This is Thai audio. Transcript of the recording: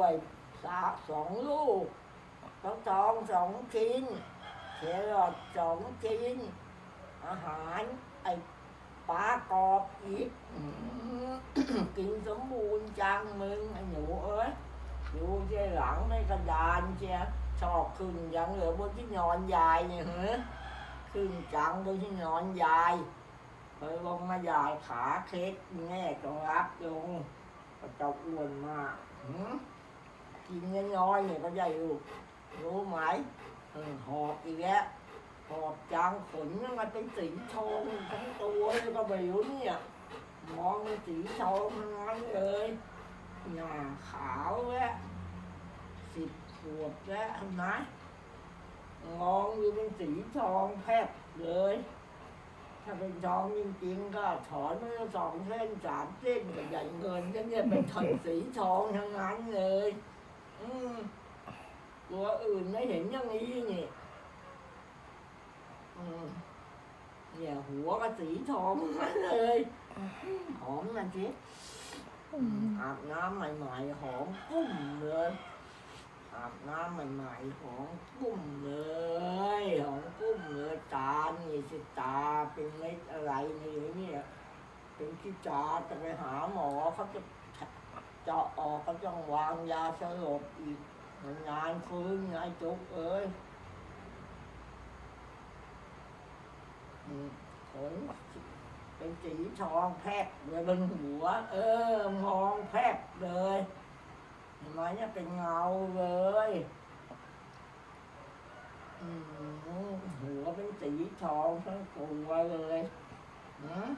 วยสาสองลูกต้องทองสองชิ้นเชลอดสองชิ้น อาหารไอ้ปลากรอบอีกกินสมบูรณ์จังมึงไอ้หนูเอ้ยดูเจ้หลังไม่กระดานเจ้าชอบขึ้นยังเหลือบนที่นอนยายเนี่ยเหรอขึ้นจังบนที่นอนยายเคยลงมายายขาเคล็ดแม่ก็รับลงก็จะอ้วนมากหื กินน้อยๆเนี่ยก็ได้ลูกรู้ไหมเออหอบอีกแล้วหอบจางขนมันเป็นสีทองทั้งตัวเลยก็ไม่รู้เนี่ยมองเป็นสีทองทั้งนั้นเลยหน้าขาวแล้วสิบขวบแล้วนไหมมองดูเป็นสีทองแพบเลย ถ้าเป็นทองจริงๆ ก็ถอนมาสองเส้นสามเส้นก็ใหญ่เงินก็เนี่ยเป็นถังสีทองทั้งนั้นเลย อืมตัวอื่นไม่เห็นอย่างนี้นี่อืมเนี่ยหัวก็สีทองมันเลยหอมนั่นสิอาบน้ำใหม่ๆหอมปุ้มเลยอาบน้ำใหม่ๆหอมปุ้มเลยหอมปุ้มเลยตานี่สิตาเป็นเม็ดอะไรนี่เนี่ยเป็นที่ตาจะไปหาหมอเขาจะ จะออกก็ต้องวางยาสลบอีกมันนานฟื้นไงจุกเอ้ยอืมขนเป็นสีทองแพบเลยบนหัว เออ มองแพบเลยเห็นไหมเนี่ยเป็นเงาเลยอืมหัวเป็นสีทองทั้งตัวเลยอืม